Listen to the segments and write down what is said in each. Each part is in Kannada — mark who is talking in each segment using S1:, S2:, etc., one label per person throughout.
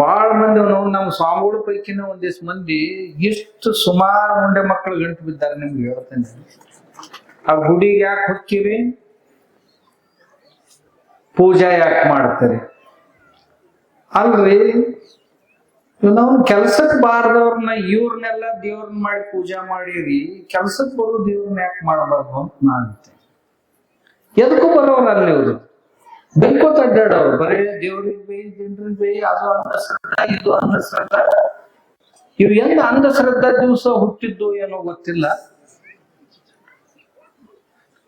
S1: ಬಾಳ ಮಂದಿ ನಾವು ನಮ್ಮ ಸ್ವಾಮಿಗಳ ಪೈಕಿನ ಒಂದಿಷ್ಟು ಮಂದಿ ಎಷ್ಟು ಸುಮಾರು ಮುಂಡೆ ಮಕ್ಕಳು ಗಂಟು ಬಿದ್ದಾರೆ ನಿಮ್ಗೆ ಹೇಳ್ತೇನೆ. ಆ ಗುಡಿಗೆ ಯಾಕೆ ಹೊಕ್ಕಿರಿ ಪೂಜಾ ಯಾಕೆ ಮಾಡ್ತಾರೆ? ಅಲ್ರಿ ನಾವು ಕೆಲ್ಸಕ್ಕೆ ಬಾರದವ್ರನ್ನ ಇವ್ರನ್ನೆಲ್ಲ ದೇವ್ರನ್ನ ಮಾಡಿ ಪೂಜಾ ಮಾಡಿರಿ ಕೆಲ್ಸಕ್ಕೆ ಬರೋ ದೇವ್ರನ್ನ ಯಾಕೆ ಮಾಡಬಾರ್ದು ಅಂತ ನಾನು ಎದಕ್ಕೂ ಬರೋರು ಅಲ್ಲಿ ಇವ್ರು. ಬೆಂಕೋತ ಅಡ್ಡಾಡವ್ರು ಬರೇ ದೇವ್ರಿಗೆ ಬೈ, ಜನರಿಗೆ ಬೈ, ಅದು ಅಂಧಶ್ರದ್ಧಾ, ಇದು ಅಂಧಶ್ರದ್ಧಾ. ಇವ್ ಎಂದ ಅಂಧಶ್ರದ್ಧಾ ದಿವಸ ಹುಟ್ಟಿದ್ದು ಏನೋ ಗೊತ್ತಿಲ್ಲ.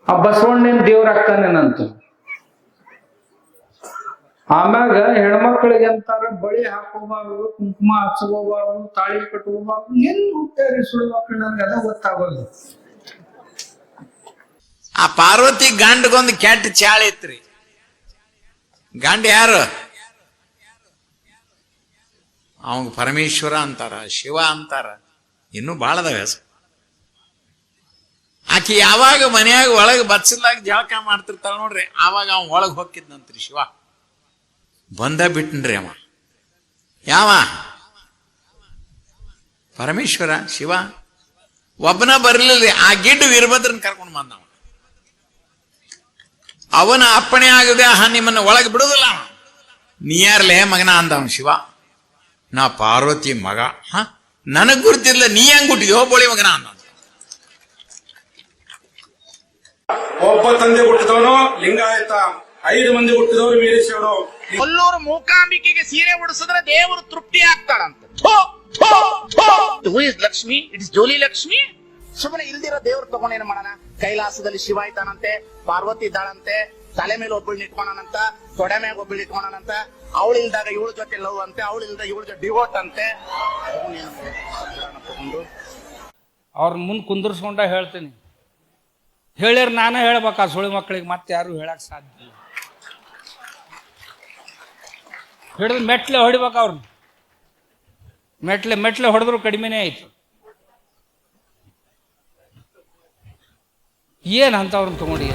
S1: ಆ ಬಸವಣ್ಣನ ದೇವ್ರಾಗ್ತಾನೇನಂತ ಆಮ್ಯಾಗ ಹೆಣ್ಮಕ್ಳಿಗೆ ಅಂತಾರ, ಬಳಿ ಹಾಕೋಬಾರ್ದು, ಕುಂಕುಮ ಹಚ್ಕೋಬಾರ್ದು, ತಾಳಿ ಕಟ್ಕೋಬಾರ್ದು ಏನ್ ಹುಟ್ಟಾರಿ ಸುಳ್ಳು ಮಕ್ಕಳು ನನ್ಗೆ ಅದ ಗೊತ್ತಾಗಲ್ಲ.
S2: ಆ ಪಾರ್ವತಿ ಗಂಡಗೊಂದು ಕೆಟ್ಟ ಚಾಳ ಐತ್ರಿ ಗಂಡ ಯಾರು? ಅವಂಗ ಪರಮೇಶ್ವರ ಅಂತಾರ, ಶಿವ ಅಂತಾರ. ಇನ್ನೂ ಬಾಳ ಅದಾವ ಹೆಸರು ಆಕಿ ಯಾವಾಗ ಮನೆಯಾಗ ಒಳಗೆ ಬಚ್ಚಲಾಗ ಜಳಕ ಮಾಡ್ತಿರ್ತಾಳ ನೋಡ್ರಿ, ಆವಾಗ ಅವ ಒಳಗೆ ಹೋಗಿದ್ನಂತ್ರಿ ಶಿವ. ಬಂದ ಬಿಟ್ಟನ್ರಿ ಅವ. ಯಾವ? ಪರಮೇಶ್ವರ, ಶಿವ. ಒಬ್ಬನ ಬರ್ಲಿಲ್ಲ ಆ ಗಿಡ್ಡು ವೀರಭದ್ರನ್ ಕರ್ಕೊಂಡು ಬಂದವ. ಅವನ ಅಪ್ಪಣೆ ಆಗದೆ ಆ ನಿಮ್ಮನ್ನು ಒಳಗೆ ಬಿಡುದಿಲ್ಲ ನೀಯಾರ್ಲೇ ಮಗನ ಅಂದವನು ಶಿವ. ನಾ ಪಾರ್ವತಿ ಮಗ. ಹ? ನನಗ್ ಗುರ್ತಿಲ್ಲ ನೀ ಹೆಂಗ್ ಹುಟ್ಟಿದ್ಯೋ ಬೋಳಿ ಮಗನ ಅಂದ
S3: ಒಬ್ಬ ತಂದೆ ಹುಟ್ಟಿದವನು ಲಿಂಗಾಯತ. ಐದು ಮಂದಿ ಹುಟ್ಟಿದವರು ಮೀರಿಸೋಣ
S4: ಕೊಲ್ಲೂರು ಮೂಕಾಂಬಿಕೆಗೆ ಸೀರೆ ಉಡಿಸಿದ್ರೆ ದೇವರು ತೃಪ್ತಿ ಆಗ್ತಾಳಂತ. Who is Lakshmi it is jolly Lakshmi ಸುಮ್ಮನೆ ಇಲ್ದಿರೋ ದೇವ್ರು ತಗೊಂಡೇನು ಮಾಡೋಣ? ಕೈಲಾಸದಲ್ಲಿ ಶಿವ ಇದ್ದಾನಂತೆ, ಪಾರ್ವತಿ ಇದ್ದಾಳಂತೆ, ತಲೆ ಮೇಲೆ ಒಬ್ಬಳು ಇಟ್ಕೊಳನಂತ ತೊಡೆ ಮೇಲೆ ಒಬ್ಬಳು ಇಟ್ಕೊಳನಂತ ಅವಳು ಇಲ್ದಾಗ ಇವಳ ಜೊತೆ ಲವ್ ಅಂತೆ, ಅವಳು ಇಲ್ದಾಗ ಇವಳ ಜೊತೆ ಡಿವೋಟ್ ಅಂತೆ.
S5: ಅವ್ರ ಮುಂದೆ ಕುಂದರ್ಸ್ಕೊಂಡ ಹೇಳ್ತೀನಿ. ಹೇಳಿರ್ ನಾನೇ ಹೇಳ್ಬೇಕು ಆ ಸುಳಿ ಮಕ್ಕಳಿಗೆ, ಮತ್ತೆ ಯಾರು ಹೇಳಕ್ ಸಾಧ್ಯ ಇಲ್ಲ. ಹಿಡಿದು ಮೆಟ್ಲೆ ಹೊಡಿಬೇಕು ಅವ್ರನ್ನ. ಮೆಟ್ಲೆ ಮೆಟ್ಲೆ ಹೊಡೆದ್ರು ಕಡಿಮೆನೇ ಆಯ್ತು. ಏನು ಅವ್ರನ್ನ ತಗೊಂಡಿ